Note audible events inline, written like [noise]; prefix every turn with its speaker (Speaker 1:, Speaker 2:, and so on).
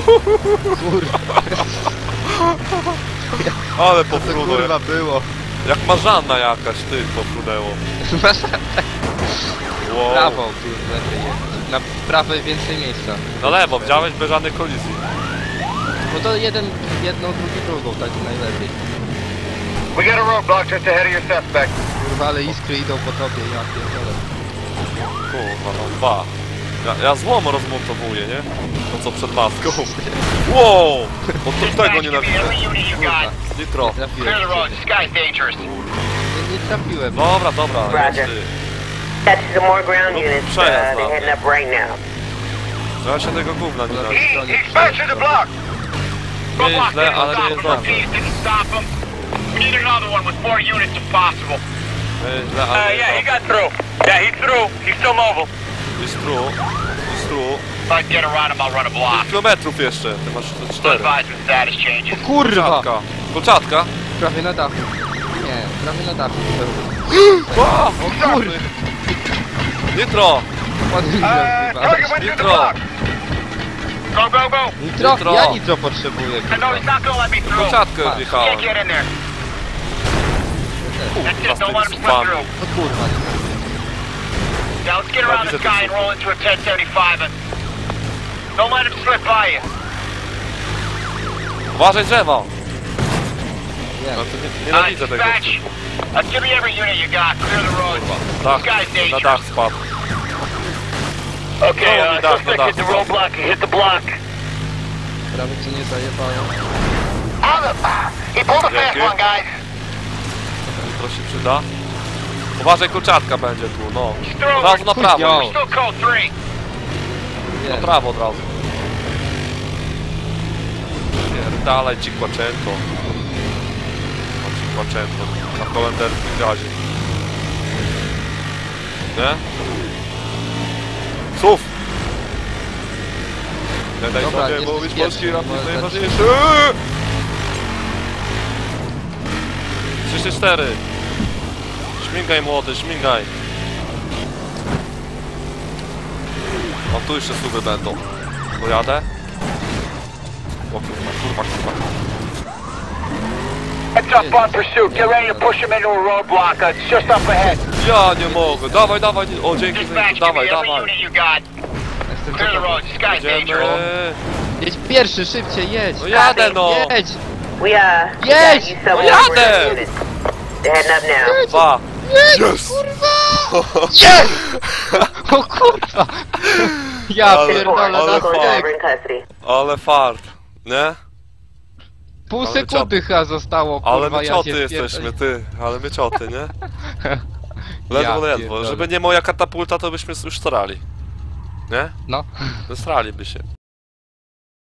Speaker 1: Kurwa,
Speaker 2: Ale
Speaker 1: to
Speaker 2: pofrunął,
Speaker 1: kurwa było.
Speaker 2: jak marzanna jakaś, ty, pofrunęło.
Speaker 1: Masz
Speaker 2: Wow.
Speaker 1: lepiej jechać. Na prawo więcej miejsca.
Speaker 2: Na lewo, wziąłeś bez żadnej kolizji.
Speaker 1: No to jeden, jedną, drugi, drugą, tak najlepiej.
Speaker 3: We got a roadblock just ahead of your suspect.
Speaker 1: Kurwa, ale iskry idą po tobie, ja pierdolę.
Speaker 2: Kurwa, no dwa. Ja, ja złom rozmontowuję, nie? To co przed maską. [laughs] Wow! Bo to tego nie
Speaker 1: Kurwa,
Speaker 3: got.
Speaker 2: Nitro.
Speaker 1: trafiłem.
Speaker 3: Clear the road.
Speaker 1: ciebie.
Speaker 3: Sky's dangerous.
Speaker 1: Nie, nie trafiłem.
Speaker 2: Dobra, dobra,
Speaker 4: Roger.
Speaker 2: ty.
Speaker 4: That's some more ground units. Uh,
Speaker 2: Przejazd
Speaker 4: they're
Speaker 2: mamy.
Speaker 4: heading up right now.
Speaker 2: Ja się tego gówna nie
Speaker 3: He,
Speaker 2: nawidzę.
Speaker 3: he's back to the block.
Speaker 2: Nie
Speaker 3: Roadblock
Speaker 2: źle,
Speaker 3: didn't
Speaker 2: ale
Speaker 3: stop
Speaker 2: nie
Speaker 3: him.
Speaker 2: jest dobrze.
Speaker 3: Repeat, didn't stop him. We need another one with more units if possible.
Speaker 2: Źle, ale
Speaker 3: Uh, yeah, he got through. Yeah, he's through. He's still mobile.
Speaker 2: Jest tru. Jest tru.
Speaker 3: If I get around him, I'll run a block.
Speaker 2: Kilometrów jeszcze. Ty masz te cztery.
Speaker 3: changes.
Speaker 1: Kurwa!
Speaker 2: Kolczatka. Kolczatka?
Speaker 1: Prawie na dachu. Nie, prawie na dachu.
Speaker 2: O,
Speaker 1: O kurwa!
Speaker 2: Nitro!
Speaker 3: The
Speaker 2: Nitro.
Speaker 3: Go, go, go.
Speaker 1: Nitro?
Speaker 2: Nitro.
Speaker 1: Ja nitro potrzebuję,
Speaker 3: I
Speaker 1: kurwa.
Speaker 3: know he's not gonna let me through.
Speaker 2: Kolczatkę
Speaker 3: Can't
Speaker 2: wjechałem.
Speaker 3: get in there. That's
Speaker 2: Kurwa,
Speaker 3: it.
Speaker 2: z
Speaker 3: Don't
Speaker 2: tymi
Speaker 3: let him slip
Speaker 2: spami.
Speaker 3: through.
Speaker 1: O kurwa.
Speaker 3: Get around this guy and roll into a 1075 and don't let him slip by you.
Speaker 2: Uważaj drzewo!
Speaker 1: Wiem.
Speaker 2: No to nie,
Speaker 3: Uh,
Speaker 2: nienawidzę tego.
Speaker 3: dispatch, uh, give me every unit you got. Clear the road.
Speaker 2: Dach, na dach spadł.
Speaker 3: Okay,
Speaker 2: No,
Speaker 3: uh,
Speaker 2: dach,
Speaker 3: suspect
Speaker 2: dach,
Speaker 3: hit the roadblock and hit the block.
Speaker 1: Prawie cię nie
Speaker 3: the... He pulled a fast one, guys.
Speaker 2: To się przyda. Uważaj, kolczatka będzie tu, no. Od razu na prawo.
Speaker 1: Chuj,
Speaker 3: We're still code 3.
Speaker 2: Na prawo od razu. Pierdalaj ci kłaczęto. Ci kłaczęto. Na kolenderskim gazie. Nie? Słów! Nie daj
Speaker 1: Dobra,
Speaker 2: sobie
Speaker 1: jesteś
Speaker 2: mówić
Speaker 1: pierwszy,
Speaker 2: polski rap jest
Speaker 1: możesz
Speaker 2: najważniejszy. 34 Śmigaj młody, śmigaj. O tu jeszcze suby będą. Pojadę? O kurwa, kurwa, kurwa.
Speaker 3: Heads up on pursuit. Get ready to push him into a roadblock. Uh, it's just up ahead.
Speaker 2: Ja nie mogę, dawaj, dawaj, o dzięki, dzięki, dawaj, dawaj. Jedziemy.
Speaker 3: dangerous.
Speaker 1: Jedź pierwszy, szybciej, jedź!
Speaker 2: No jadę no!
Speaker 1: Jedź!
Speaker 4: Uh,
Speaker 2: there.
Speaker 4: units. They're heading up now.
Speaker 2: Dwa.
Speaker 1: Yes! Yes! [laughs] O kurwa! Ja
Speaker 2: Ale-
Speaker 1: pierdolę
Speaker 2: ale
Speaker 1: na.
Speaker 2: Ale fart, nie?
Speaker 1: Pół
Speaker 2: ale
Speaker 1: sekundy chyba zostało, kurwa,
Speaker 2: Ale my
Speaker 1: ja
Speaker 2: cioty jesteśmy, ty. Ale my cioty, nie? [laughs]
Speaker 1: Ja
Speaker 2: Ledwo, ledwo.
Speaker 1: pierdolę.
Speaker 2: Żeby nie moja katapulta, to byśmy już starali. Nie?
Speaker 1: No.
Speaker 2: Straliby się.